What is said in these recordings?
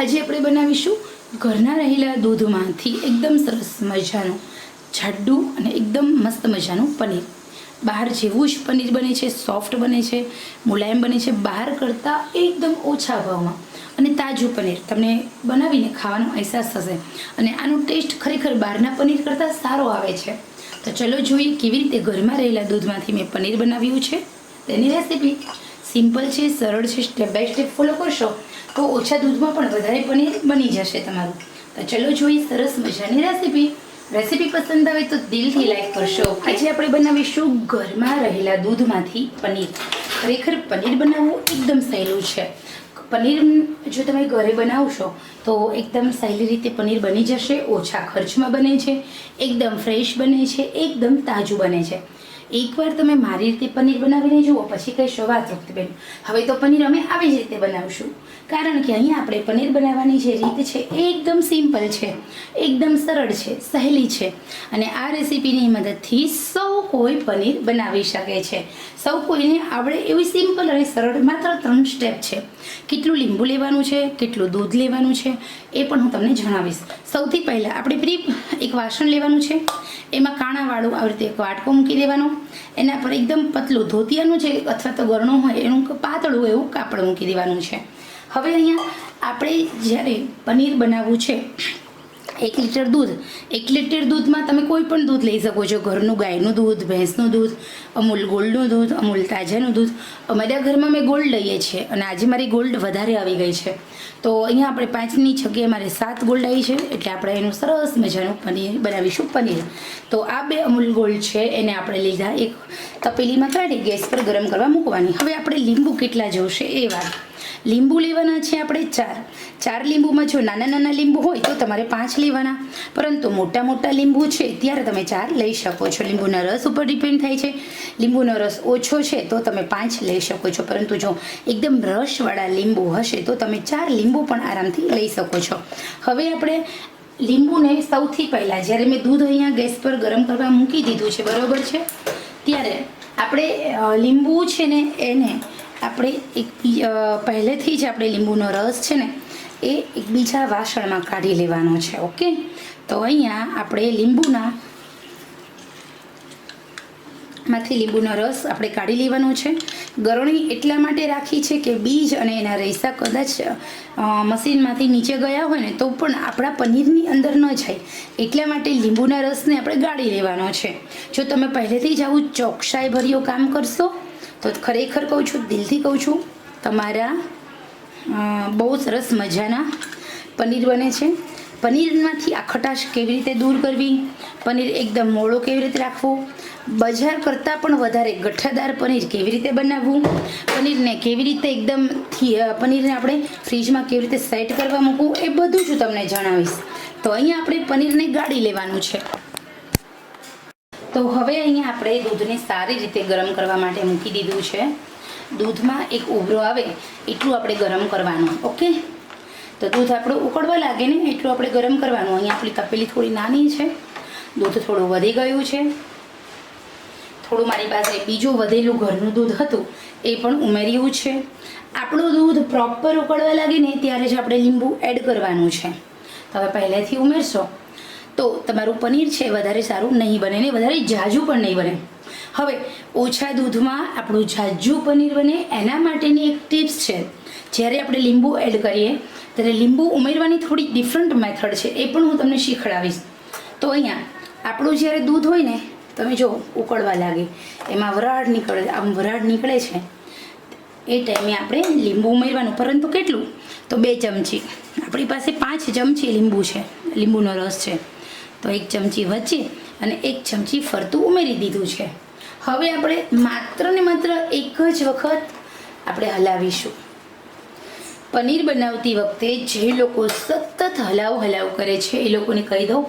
આજે આપણે બનાવીશું ઘરના રહેલા દૂધમાંથી એકદમ સરસ મજાનું જાડું અને એકદમ મસ્ત મજાનું પનીર. બહાર જેવું જ પનીર બને છે સોફ્ટ બને છે, મુલાયમ બને છે, બહાર કરતાં એકદમ ઓછા ભાવમાં. અને તાજું પનીર તમને બનાવીને ખાવાનો અહેસાસ થશે. અને આનો ટેસ્ટ ખરેખર બહારના પનીર કરતાં સારો આવે છે. તો ચલો જોઈએ કેવી રીતે ઘરમાં રહેલા દૂધમાંથી મેં પનીર બનાવ્યું છે. તેની રેસીપી સિમ્પલ છે, સરળ છે, સ્ટેપ બાય સ્ટેપ ફોલો કરશો, તો ઓછા દૂધમાં પણ વધારે પનીર બની જશે તમારું. તો ચલો જોઈએ સરસ મજાની રેસીપી. રેસીપી પસંદ આવે તો દિલથી લાઈક કરશો. આજે આપણે બનાવીશું ઘરમાં રહેલા દૂધમાંથી પનીર. ખરેખર પનીર બનાવવું એકદમ સહેલું છે. પનીર જો તમે ઘરે બનાવશો તો એકદમ સહેલી રીતે પનીર બની જશે, ઓછા ખર્ચમાં બને છે, એકદમ ફ્રેશ બને છે, એકદમ તાજું બને છે. એકવાર તમે મારી રીતે પનીર બનાવીને જુઓ, પછી કહીશો વાત બેન. હવે તો પનીર અમે આવી જ રીતે બનાવશું. કારણ કે અહીંયા આપણે પનીર બનાવવાની જે રીત છે એ એકદમ સિમ્પલ છે, એકદમ સરળ છે સહેલી છે. અને આ રેસીપીની મદદથી સૌ કોઈ પનીર બનાવી શકે છે. સૌ કોઈને આવડે એવી સિમ્પલ અને સરળ માત્ર ત્રણ સ્ટેપ છે. કેટલું લીંબુ લેવાનું છે, કેટલું દૂધ લેવાનું છે એ પણ હું તમને જણાવીશ. સૌથી પહેલાં આપણે પ્રી એક વાસણ લેવાનું છે. એમાં કાણાવાળું આવી રીતે એક વાટકો મૂકી દેવાનો. એના પર એકદમ પતલું ધોતિયાનું છે અથવા તો ગરણું હોય એનું પાતળું એવું કાપડ મૂકી દેવાનું છે. હવે અહીંયા આપણે જ્યારે પનીર બનાવવું છે એક લીટર દૂધ. એક લીટર દૂધમાં તમે કોઈ પણ દૂધ લઈ શકો છો. ઘરનું ગાયનું દૂધ, ભેંસનું દૂધ, અમૂલ ગોલ્ડનું દૂધ, અમૂલ તાજાનું દૂધ. અમારા ઘરમાં મેં ગોલ્ડ લઈએ છીએ અને આજે મારી ગોલ્ડ વધારે આવી ગઈ છે. તો અહીંયા આપણે પાંચની જગ્યાએ મારે સાત ગોલ્ડ આવી છે. એટલે આપણે એનું સરસ મજાનું પનીર બનાવીશું પનીર. તો આ બે અમૂલ ગોલ્ડ છે. એને આપણે લીધા. એક તપેલીમાં કાઢી ગેસ પર ગરમ કરવા મૂકવાની. હવે આપણે લીંબુ કેટલા જોશે એ વાત. લીંબુ લેવાના છે આપણે ચાર. ચાર લીંબુમાં જો નાના નાના લીંબુ હોય તો તમારે પાંચ લેવાના. પરંતુ મોટા મોટા લીંબુ છે ત્યારે તમે ચાર લઈ શકો છો. લીંબુના રસ ઉપર ડિપેન્ડ થાય છે. લીંબુનો રસ ઓછો છે તો તમે પાંચ લઈ શકો છો. પરંતુ જો એકદમ રસવાળા લીંબુ હશે તો તમે ચાર લીંબુ પણ આરામથી લઈ શકો છો. હવે આપણે લીંબુને સૌથી પહેલાં જ્યારે મેં દૂધ અહીંયા ગેસ પર ગરમ કરવા મૂકી દીધું છે, બરાબર છે? ત્યારે આપણે લીંબુ છે ને એને આપણે એક પહેલેથી જ આપણે લીંબુનો રસ છે ને, એ એક બીજા વાસણમાં કાઢી લેવાનો છે, ઓકે? તો અહીંયા આપણે લીંબુના માંથી લીંબુનો રસ આપણે કાઢી લેવાનો છે. ગરણી એટલા માટે રાખી છે કે બીજ અને એના રેસા કદાચ મશીનમાંથી નીચે ગયા હોય ને, તો પણ આપણા પનીરની અંદર ન જાય. એટલા માટે લીંબુના રસને આપણે ગાળી લેવાનો છે. જો તમે પહેલેથી જ આવું ચોકસાઈભર્યું કામ કરશો તો ખરેખર કહું છું, દિલથી કહું છું, તમારા બહુ સરસ મજાના પનીર બને છે. પનીરમાંથી આ ખટાશ કેવી રીતે દૂર કરવી, પનીર એકદમ મોળો કેવી રીતે રાખવું, બજાર કરતાં પણ વધારે ગઠ્ઠાદાર પનીર કેવી રીતે બનાવવું, પનીરને કેવી રીતે એકદમ પનીરને આપણે ફ્રીજમાં કેવી રીતે સેટ કરવા મૂકવું, એ બધું જ હું તમને જણાવીશ. તો અહીંયા આપણે પનીરને ગાળી લેવાનું છે. તો હવે અહીંયા આપણે દૂધને સારી રીતે ગરમ કરવા માટે મૂકી દીધું છે. દૂધમાં એક ઉભરો આવે એટલું આપણે ગરમ કરવાનું, ઓકે? તો દૂધ આપણું ઉકળવા લાગે ને એટલું આપણે ગરમ કરવાનું. અહીંયા આપણી તપેલી થોડી નાની છે. દૂધ થોડું વધી ગયું છે. થોડું મારી પાસે બીજું વધેલું ઘરનું દૂધ હતું, એ પણ ઉમેર્યું છે. આપણું દૂધ પ્રોપર ઉકળવા લાગે ને ત્યારે જ આપણે લીંબુ એડ કરવાનું છે. તો હવે પહેલેથી ઉમેરશો. તો તમારું પનીર છે, વધારે સારું નહીં બને ને વધારે જાજુ પણ નહીં બને. હવે, ઓછા દૂધમાં આપણું જાજુ પનીર બને એના માટેની એક ટિપ્સ છે. જ્યારે આપણે લીંબુ એડ કરીએ, ત્યારે લીંબુ ઉમેરવાની થોડી ડિફરન્ટ મેથડ છે, એ પણ હું તમને શીખડાવીશ. તો અહીંયા, આપણું જ્યારે દૂધ હોય ને, તમે જો, ઉકળવા લાગે, એમાં વરાળ નીકળે, આમ વરાળ નીકળે છે. એ ટાઈમે આપણે લીંબુ ઉમેરવાનું, પરંતુ કેટલું? તો બે ચમચી. આપણી પાસે પાંચ ચમચી લીંબુ છે, લીંબુનો રસ છે. તો એક ચમચી વચ્ચે અને એક ચમચી ફરતું ઉમેરી દીધું છે. હવે આપણે માત્ર ને માત્ર એક જ વખત આપણે હલાવીશું. પનીર બનાવતી વખતે જે લોકો સતત હલાવ હલાવ કરે છે, એ લોકોને કહી દઉં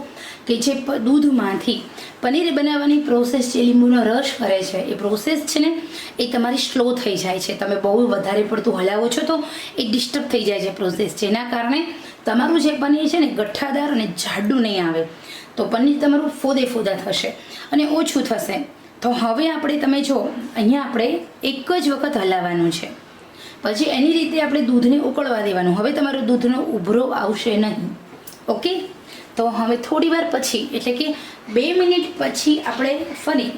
કે જે દૂધમાંથી પનીર બનાવવાની પ્રોસેસ જે લીંબુનો રસ કરે છે, એ પ્રોસેસ છે ને, એ તમારી સ્લો થઈ જાય છે. તમે બહુ વધારે પડતું હલાવો છો તો એ ડિસ્ટર્બ થઈ જાય છે પ્રોસેસ જેના કારણે તમારું જે પનીર છે ને, ગઠ્ઠાદાર અને જાડું નહીં આવે. તો પનીર તમારું ફોદે ફોદા થશે અને ઓછું થશે. તો હવે આપણે તમે જો, અહીંયા આપણે એક જ વખત હલાવવાનું છે. પછી એની રીતે આપણે દૂધને ઉકળવા દેવાનું. હવે તમારો દૂધનો ઉભરો આવશે નહીં. ઓકે તો હવે થોડી વાર પછી, એટલે કે બે મિનિટ પછી આપણે ફરી.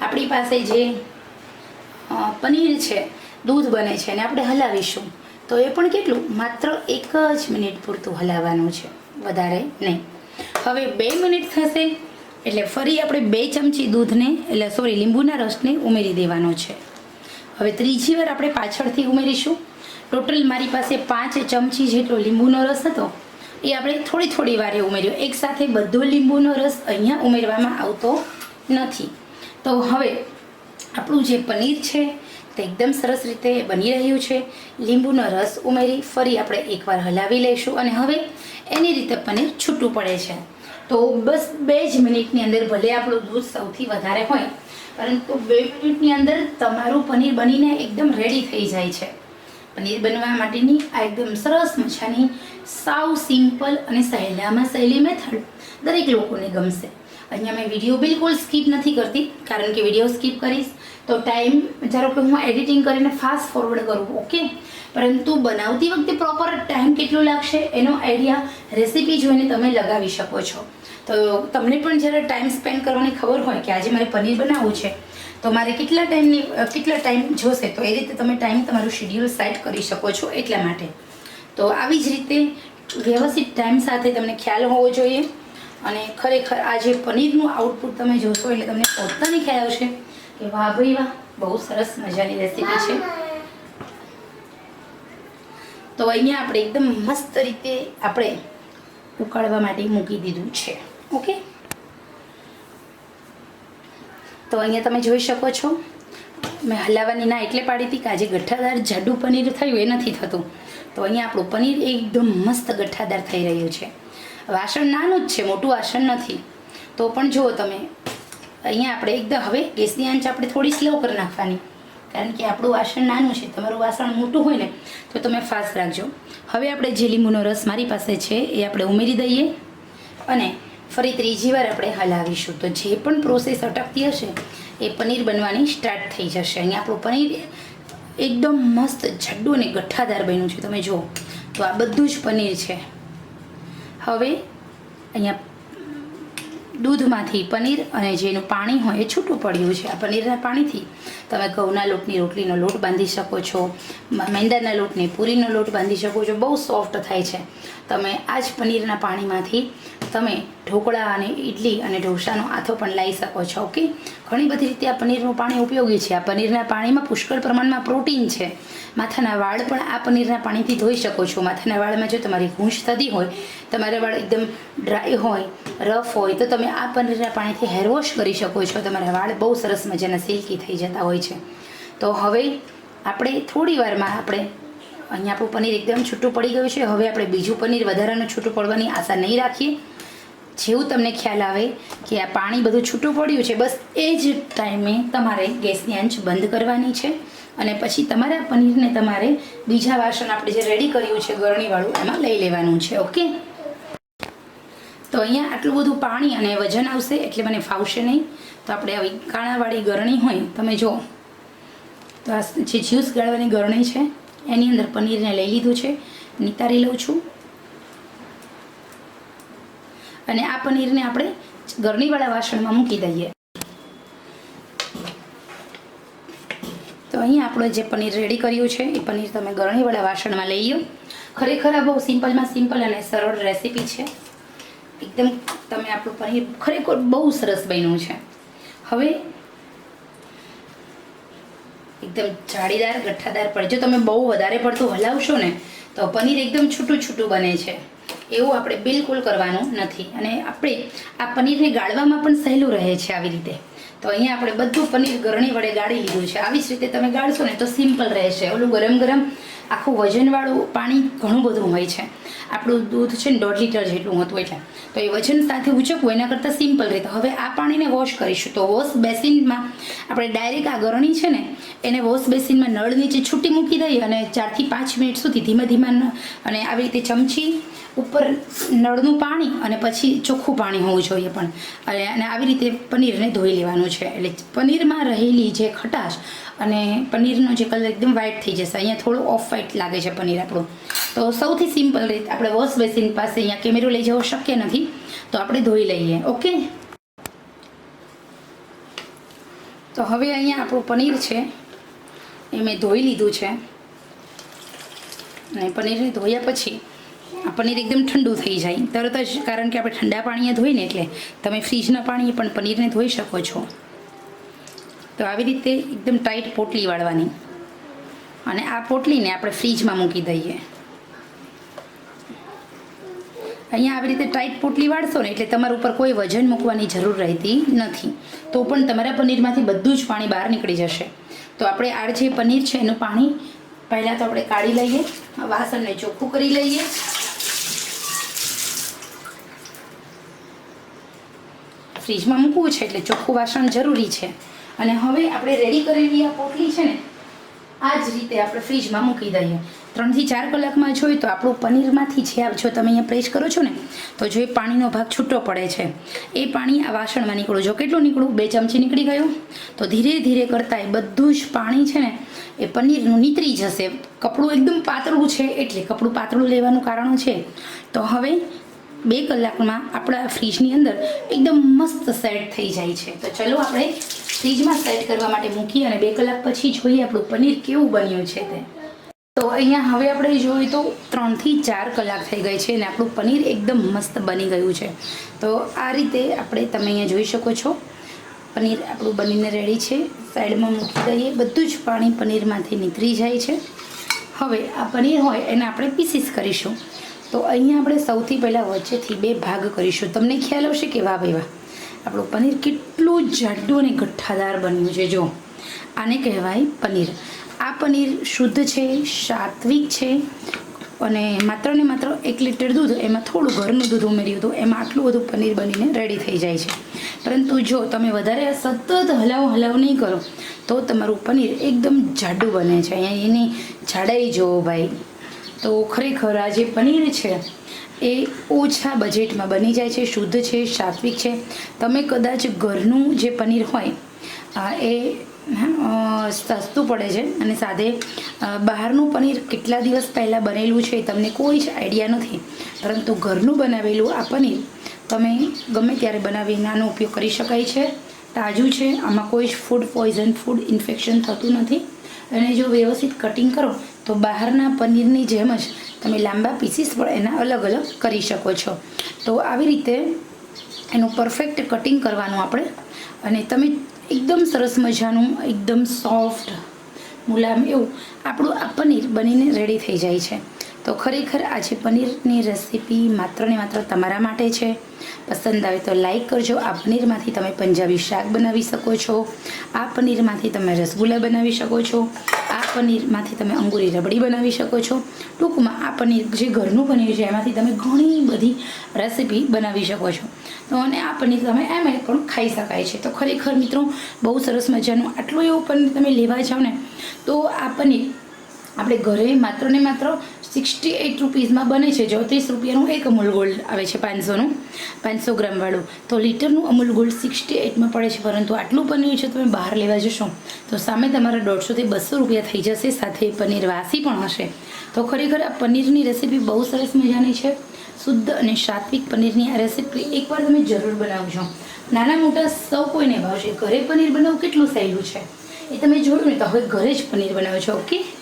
આપણી પાસે જે પનીર છે, દૂધ બને છે અને આપણે હલાવીશું. તો એ પણ કેટલું? માત્ર એક જ મિનિટ પૂરતું હલાવવાનું છે. વધારે નહીં. હવે બે મિનિટ થશે, એટલે ફરી આપણે બે ચમચી દૂધને, એટલે સોરી લીંબુના રસને ઉમેરી દેવાનો છે. હવે ત્રીજી વાર આપણે પાછળથી ઉમેરીશું. ટોટલ મારી પાસે પાંચ ચમચી જેટલો લીંબુનો રસ હતો. એ આપણે થોડી થોડી વારે ઉમેર્યો. એકસાથે બધો લીંબુનો રસ અહીંયા ઉમેરવામાં આવતો નથી. તો હવે આપણું જે પનીર છે, તે એકદમ સરસ રીતે બની રહ્યું છે. લીંબુનો રસ ઉમેરી ફરી આપણે એકવાર હલાવી લઈશું અને હવે એની રીતે પનીર છૂટું પડે છે. તો બસ બે જ મિનિટની અંદર ભલે આપણું દૂધ સૌથી વધારે હોય પરંતુ બે મિનિટની અંદર તમારું પનીર બનીને એકદમ રેડી થઈ જાય છે. પનીર બનવા માટેની આ એકદમ સરસ મજાની સાવ સિમ્પલ અને સહેલામાં સહેલી મેથડ દરેક લોકોને ગમશે. અહીંયા મેં વીડિયો બિલકુલ સ્કીપ નથી કરતી, કારણ કે વીડિયો સ્કીપ કરીશ તો ટાઈમ ધારો કે હું એડિટિંગ કરીને ફાસ્ટ ફોરવર્ડ કરું ઓકે પરંતુ બનાવતી વખતે પ્રોપર ટાઈમ કેટલો લાગશે? એનો આઈડિયા રેસીપી જોઈને તમે લગાવી શકો છો. તો તમને પણ જ્યારે ટાઈમ સ્પેન્ડ કરવાની ખબર હોય કે આજે મારે પનીર બનાવવું છે, તો મારે કેટલા ટાઈમની કેટલા ટાઈમ જોશે, તો એ રીતે તમે ટાઈમ તમારું શેડ્યુલ સેટ કરી શકો છો એટલા માટે. તો આવી જ રીતે વ્યવસ્થિત ટાઈમ સાથે તમને ખ્યાલ હોવો જોઈએ અને ખરેખર આ જે પનીરનું આઉટપુટ તમે જોશો એટલે તમને પોતાને ખ્યાલ આવશે કે વાહ ભાઈ વાહ, બહુ સરસ મજાની રેસીપી છે. તો અહીંયા આપણે એકદમ મસ્ત રીતે આપણે ઉકાળવા માટે મૂકી દીધું છે. ઓકે તો અહીંયા તમે જોઈ શકો છો, મેં હલાવવાની ના એટલે પાડી હતી કે આજે ગઠ્ઠાદાર જાડું પનીર થયું, એ નથી થતું. તો અહીંયા આપણું પનીર એકદમ મસ્ત ગઠ્ઠાદાર થઈ રહ્યું છે. વાસણ નાનું જ છે, મોટું વાસણ નથી. તો પણ જુઓ તમે, અહીંયા આપણે એકદમ, હવે ગેસની આંચ આપણે થોડી સ્લો કરી નાખવાની. કારણ કે આપણું વાસણ નાનું છે, તમારું વાસણ મોટું હોય ને, તો તમે ફાસ્ટ રાખજો. હવે આપણે જે લીંબુનો રસ મારી પાસે છે, એ આપણે ઉમેરી દઈએ અને ફરી ત્રીજી વાર આપણે હલાવીશું. તો જે પણ પ્રોસેસ અટકતી હશે, એ પનીર બનવાની સ્ટાર્ટ થઈ જશે. અહીંયા આપણું પનીર એકદમ મસ્ત જાડું અને ગઠ્ઠાદાર બન્યું છે. તમે જુઓ, તો આ બધું જ પનીર છે. હવે અહીંયા દૂધમાંથી પનીર અને જેનું પાણી હોય એ છૂટું પડ્યું છે. આ પનીરના પાણીથી તમે ઘઉંના લોટની રોટલીનો લોટ બાંધી શકો છો મેંદાના લોટની પૂરીનો લોટ બાંધી શકો છો. બહુ સોફ્ટ થાય છે. તમે આ જ પનીરના પાણીમાંથી તમે ઢોકળા અને ઇડલી અને ઢોસાનો આથો પણ લાવી શકો છો, ઓકે? ઘણી બધી રીતે આ પનીરનું પાણી ઉપયોગી છે. આ પનીરના પાણીમાં પુષ્કળ પ્રમાણમાં પ્રોટીન છે. માથાના વાળ પણ આ પનીરના પાણીથી ધોઈ શકો છો. માથાના વાળમાં જો તમારી ગૂંચ થતી હોય, તમારા વાળ એકદમ ડ્રાય હોય, રફ હોય, તો તમે આ પનીરના પાણીથી હેર વોશ કરી શકો છો. તમારા વાળ બહુ સરસ મજાના સિલ્કી થઈ જતા હોય છે. તો હવે આપણે થોડી વારમાં આપણે અહીંયા આપણું પનીર એકદમ છૂટું પડી ગયું છે. હવે આપણે બીજું પનીર વધારાનું છૂટું પડવાની આશા નહીં રાખીએ. જેવું તમને ખ્યાલ આવે કે આ પાણી બધું છૂટું પડ્યું છે, બસ એ જ ટાઈમે તમારે ગેસની આંચ બંધ કરવાની છે અને પછી તમારા પનીરને તમારે બીજા વાસણ આપણે જે રેડી કર્યું છે ગરણીવાળું, એમાં લઈ લેવાનું છે ઓકે તો અહીંયા આટલું બધું પાણી અને વજન આવશે એટલે મને ફાવશે નહીં. તો આપણે આવી કાણાવાળી ગરણી હોય, તમે જો તો આ જે જ્યુસ ગાળવાની ગરણી છે, એની અંદર પનીરને લઈ લીધું છે, નિતારી લઉં છું. અને આ પનીરને આપણે ગરણીવાળા વાસણમાં મૂકી દઈએ. તો અહીંયા આપણે જે પનીર રેડી કર્યું છે, એ પનીર તમે ગરણીવાળા વાસણમાં લઈ લો ખરેખર આ બહુ સિમ્પલમાં સિમ્પલ અને સરળ રેસીપી છે. એકદમ તમે આપણું પનીર ખરેખર બહુ સરસ બન્યું છે. હવે એકદમ જાળીદાર, ગઠ્ઠાદાર પડે જો તમે બહુ વધારે પડતું હલાવશો ને, તો પનીર એકદમ છૂટું છૂટું બને છે. એવું આપણે બિલકુલ કરવાનું નથી. અને આપણે આ પનીરને ગાળવામાં પણ સહેલું રહે છે આવી રીતે. તો અહીંયા આપણે બધું પનીર ગરણી વડે ગાળી લીધું છે. આવી જ રીતે તમે ગાળશો ને તો સિમ્પલ રહેશે. ઓલું ગરમ ગરમ આખું વજનવાળું પાણી ઘણું બધું હોય છે. આપણું દૂધ છે ને દોઢ લીટર જેટલું હતું એટલે. તો એ વજન સાથે ઉચકવું એના કરતાં સિમ્પલ રહે. તો હવે આ પાણીને વોશ કરીશું. તો વોશ બેસિનમાં આપણે ડાયરેક્ટ આ ગરણી છે ને એને વોશ બેસિનમાં નળ નીચે છૂટી મૂકી દઈએ અને ચારથી પાંચ મિનિટ સુધી ધીમે ધીમે અને આવી રીતે ચમચી ઉપર નળનું પાણી અને પછી ચોખ્ખું પાણી હોવું જોઈએ પણ. અને આવી રીતે પનીરને ધોઈ લેવાનું છે. એટલે પનીરમાં રહેલી જે ખટાશ અને પનીરનો જે કલર એકદમ વ્હાઇટ થઈ જશે. અહીંયા થોડું ઓફ વ્હાઇટ લાગે છે પનીર આપણું. તો સૌથી સિમ્પલ રીત આપણે વોશ બેસિન પાસે અહીંયા કેમેરો લઈ જવો શક્ય નથી. તો આપણે ધોઈ લઈએ. ઓકે તો હવે અહીંયા આપણું પનીર છે. એ મેં ધોઈ લીધું છે. અને પનીરને ધોયા પછી આ પનીર એકદમ ઠંડુ થઈ જાય. તરત જ, કારણ કે આપણે ઠંડા પાણીએ ધોઈને એટલે તમે ફ્રીજના પાણીએ પણ પનીરને ધોઈ શકો છો. તો આવી રીતે એકદમ ટાઈટ પોટલી વાળવાની. અને આ પોટલીને આપણે ફ્રીજમાં મૂકી દઈએ. અહીંયા આવી રીતે ટાઈટ પોટલી વાળશો ને એટલે તમારા ઉપર કોઈ વજન મૂકવાની જરૂર રહેતી નથી. તો પણ તમારા પનીરમાંથી બધું જ પાણી બહાર નીકળી જશે. તો આપણે આ જે પનીર છે એનું પાણી પહેલાં તો આપણે કાઢી લઈએ, વાસણને ચોખ્ખું કરી લઈએ. ફ્રીજમાં મૂકવું છે એટલે ચોખ્ખું વાસણ જરૂરી છે. અને હવે આપણે રેડી કરેલી આ પોટલી છે ને, આ જ રીતે આપણે ફ્રીજમાં મૂકી દઈએ. ત્રણથી ચાર કલાકમાં જોઈએ તો આપણું પનીરમાંથી જે જો તમે અહીંયા પ્રેસ કરો છો ને, તો જો એ પાણીનો ભાગ છૂટો પડે છે. એ પાણી આ વાસણમાં નીકળું જો કેટલું નીકળું બે ચમચી નીકળી ગયું. તો ધીરે ધીરે કરતાં એ બધું જ પાણી છે ને, એ પનીરનું નીતરી જશે. કપડું એકદમ પાતળું છે એટલે કપડું પાતળું લેવાનું કારણ છે? તો હવે બે કલાકમાં આપણા ફ્રીજની અંદર એકદમ મસ્ત સેટ થઈ જાય છે. તો ચલો આપણે ફ્રીજમાં સેટ કરવા માટે મૂકીએ અને બે કલાક પછી જોઈએ આપણું પનીર કેવું બન્યું છે તે. તો અહીંયા હવે આપણે જોઈએ તો ત્રણથી ચાર કલાક થઈ ગઈ છે અને આપણું પનીર એકદમ મસ્ત બની ગયું છે. તો આ રીતે આપણે તમે અહીંયા જોઈ શકો છો. પનીર આપણું બનીને રેડી છે. સાઈડમાં મૂકી દઈએ. બધું જ પાણી પનીરમાંથી નીકળી જાય છે. હવે આ પનીર હોય એને આપણે પીસીસ કરીશું. તો અહીંયા આપણે સૌથી પહેલાં વચ્ચેથી બે ભાગ કરીશું. તમને ખ્યાલ આવશે કે વાહ ભાઈ વાહ, આપણું પનીર કેટલું જાડું અને ગઠ્ઠાદાર બન્યું છે. જો, આને કહેવાય પનીર. આ પનીર શુદ્ધ છે, સાત્વિક છે અને માત્ર ને માત્ર એક લીટર દૂધ, એમાં થોડું ઘરનું દૂધ ઉમેર્યું હતું, એમાં આટલું બધું પનીર બનીને રેડી થઈ જાય છે. પરંતુ જો તમે વધારે સતત હલાવ હલાવ નહીં કરો, તો તમારું પનીર એકદમ જાડું બને છે. અહીંયા એની જાડાઈ જુઓ ભાઈ. તો ખરેખર આ જે પનીર છે, એ ઓછા બજેટમાં બની જાય છે, શુદ્ધ છે, સાત્વિક છે. તમે કદાચ ઘરનું જે પનીર હોય એ સસ્તું પડે છે અને સાથે બહારનું પનીર કેટલા દિવસ પહેલાં બનેલું છે તમને કોઈ જ આઈડિયા નથી. પરંતુ ઘરનું બનાવેલું આ પનીર તમે ગમે ત્યારે બનાવી નાનો ઉપયોગ કરી શકાય છે. તાજું છે, આમાં કોઈ જ ફૂડ પોઈઝન ફૂડ ઇન્ફેક્શન થતું નથી. અને જો વ્યવસ્થિત કટિંગ કરો, તો બહારના પનીરની જેમ જ તમે લાંબા પીસીસ પણ એના અલગ અલગ કરી શકો છો. તો આવી રીતે એનું પરફેક્ટ કટિંગ કરવાનું આપણે. અને તમે એકદમ સરસ મજાનું, એકદમ સોફ્ટ મુલાયમ એવું આપણું આ પનીર બનીને રેડી થઈ જાય છે. તો ખરેખર આજે પનીરની રેસીપી માત્ર ને માત્ર તમારા માટે છે. પસંદ આવે તો લાઈક કરજો. આ પનીરમાંથી તમે પંજાબી શાક બનાવી શકો છો. આ પનીરમાંથી તમે રસગુલ્લા બનાવી શકો છો. આ પનીરમાંથી તમે અંગુરી રબડી બનાવી શકો છો. ટૂંકમાં આ પનીર જે ઘરનું પનીર છે, એમાંથી તમે ઘણી બધી રેસીપી બનાવી શકો છો. તો અને આ પનીર તમે એમ પણ ખાઈ શકાય છે. તો ખરેખર મિત્રો, બહુ સરસ મજાનું આટલું એવું પનીર તમે લેવા જાઓ ને, તો આ પનીર આપણે ઘરે માત્ર ને માત્ર સિક્સટી એટ રૂપીઝમાં બને છે. ચોત્રીસ રૂપિયાનું એક અમૂલ ગોલ્ડ આવે છે પાંચસોનું, પાંચસો ગ્રામવાળું તો લીટરનું અમૂલ ગોલ્ડ સિક્સટી એટમાં પડે છે. પરંતુ આટલું પનીર છે, તમે બહાર લેવા જશો, તો સામે તમારા દોઢસોથી બસો રૂપિયા થઈ જશે. સાથે પનીર વાસી પણ હશે. તો ખરેખર આ પનીરની રેસીપી બહુ સરસ મજાની છે. શુદ્ધ અને સાત્વિક પનીરની આ રેસીપી એકવાર તમે જરૂર બનાવજો. નાના મોટા સૌ કોઈને ભાવશે, ઘરે પનીર બનાવવું કેટલું સહેલું છે? એ તમે જોયું ને તો હવે ઘરે જ પનીર બનાવો છો ઓકે?